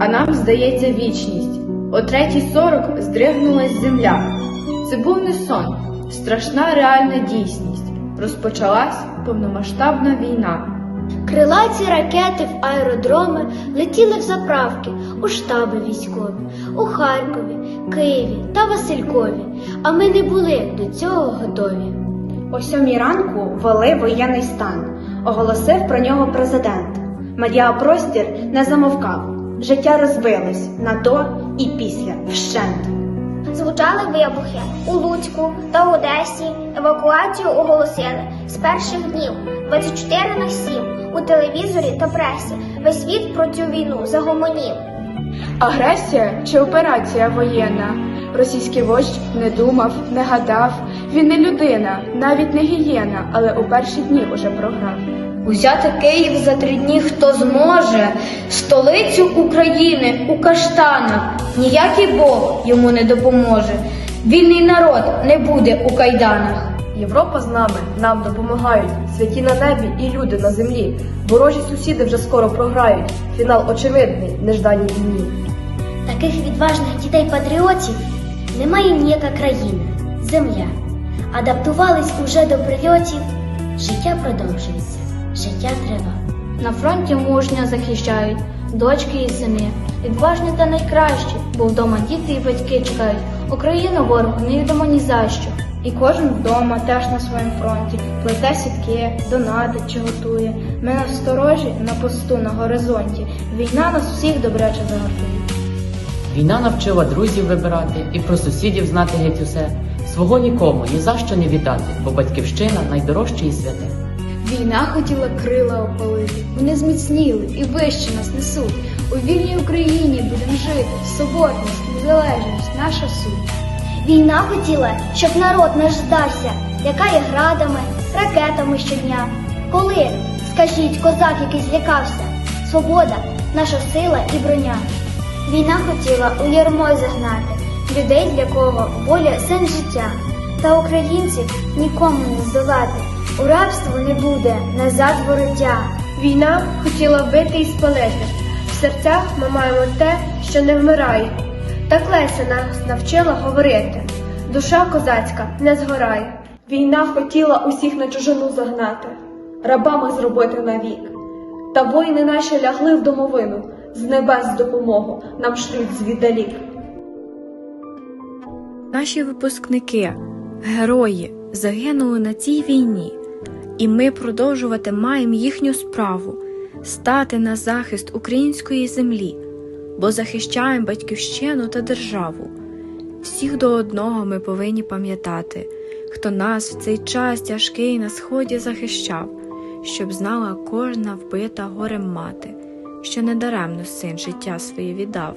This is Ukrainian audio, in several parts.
а нам здається вічність. О третій сорок здригнулась земля. Це був не сон, страшна реальна дійсність. Розпочалась повномасштабна війна. Крилаті ракети в аеродроми летіли в заправки, у штаби військові, у Харкові, Києві та Василькові, а ми не були до цього готові. О сьомій ранку ввели воєнний стан, оголосив про нього президент. Медіапростір не замовкав. Життя розбилось на до і після вщент. Звучали вибухи у Луцьку та Одесі. Евакуацію оголосили з перших днів 24 на 7 у телевізорі та пресі. Весь світ про цю війну загомонів. Агресія чи операція воєнна? Російський вождь не думав, не гадав. Він не людина, навіть не гієна, але у перші дні уже програв. Узяти Київ за три дні хто зможе, столицю України у каштанах, ніякий Бог йому не допоможе. Вільний народ не буде у кайданах. Європа з нами, нам допомагають, святі на небі і люди на землі. Ворожі сусіди вже скоро програють. Фінал очевидний, нежданій війні. Таких відважних дітей-патріотів немає ніяка країна, земля. Адаптувались уже до прильотів, життя продовжується, життя треба. На фронті мужньо захищають дочки і сини, відважні та найкращі, бо вдома діти і батьки чекають. Україну ворогу не відомо ні за що. І кожен вдома теж на своєму фронті плете сітки, донатить чи готує. Ми насторожі на посту на горизонті. Війна нас всіх добряче загартує. Війна навчила друзів вибирати і про сусідів знати геть усе. Свого нікому ні за що не віддати, бо батьківщина найдорожче і святе. Війна хотіла крила опалити, вони зміцніли і вище нас несуть. У вільній Україні будемо жити, соборність, незалежність, наша суть. Війна хотіла, щоб народ наш здався, лякає градами, ракетами щодня. Коли, скажіть, козак який злякався, свобода, наша сила і броня. Війна хотіла у ярмо загнати людей, для кого воля син життя, та українців нікому не здолати. У рабство не буде назад вороття. Війна хотіла вбити і спалити. В серцях ми маємо те, що не вмирає. Так Леся нас навчила говорити. Душа козацька не згорає. Війна хотіла усіх на чужину загнати, рабами зробити навік. Та воїни наші лягли в домовину, з небес допомогу нам шлють звіддалік. Наші випускники, герої, загинули на цій війні, і ми продовжувати маємо їхню справу стати на захист української землі, бо захищаємо батьківщину та державу. Всіх до одного ми повинні пам'ятати, хто нас в цей час тяжкий на сході захищав, щоб знала кожна вбита горем мати, що недаремно син життя своє віддав.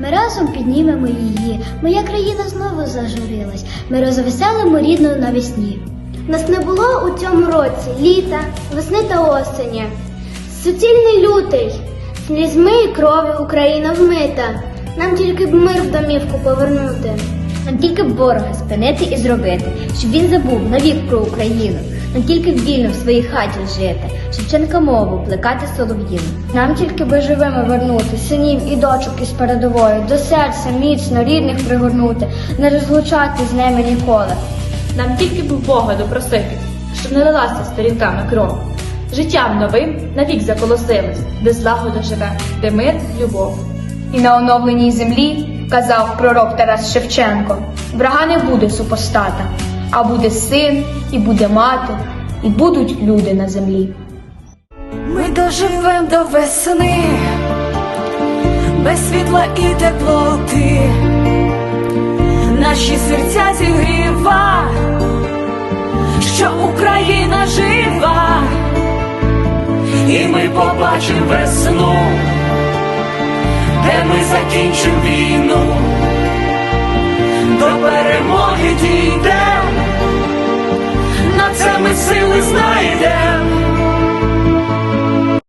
Ми разом піднімемо її. Моя країна знову зажурилась. Ми розвеселимо рідну навесні. Нас не було у цьому році літа, весни та осені. Суцільний лютий Слізьми і крові Україна вмита. Нам тільки б мир в домівку повернути. Нам тільки б ворога спинити і зробити, щоб він забув навік про Україну. Нам тільки вільно в своїй хаті жити, Шевченка мову плекати солов'їну. Нам тільки би живими вернути синів і дочок із передової, до серця міцно рідних пригорнути, не розлучати з ними ніколи. Нам тільки б Бога допросити, щоб не лилася сторінками кров. Життям новим навік заколосилось, де злагода живе, де мир, любов. І на оновленій землі казав пророк Тарас Шевченко: врага не буде супостата, а буде син, і буде мати, і будуть люди на землі. Ми доживем до весни, без світла і теплоти, наші серця зігріва, що Україна жива, і ми побачимо весну, де ми закінчимо znajdę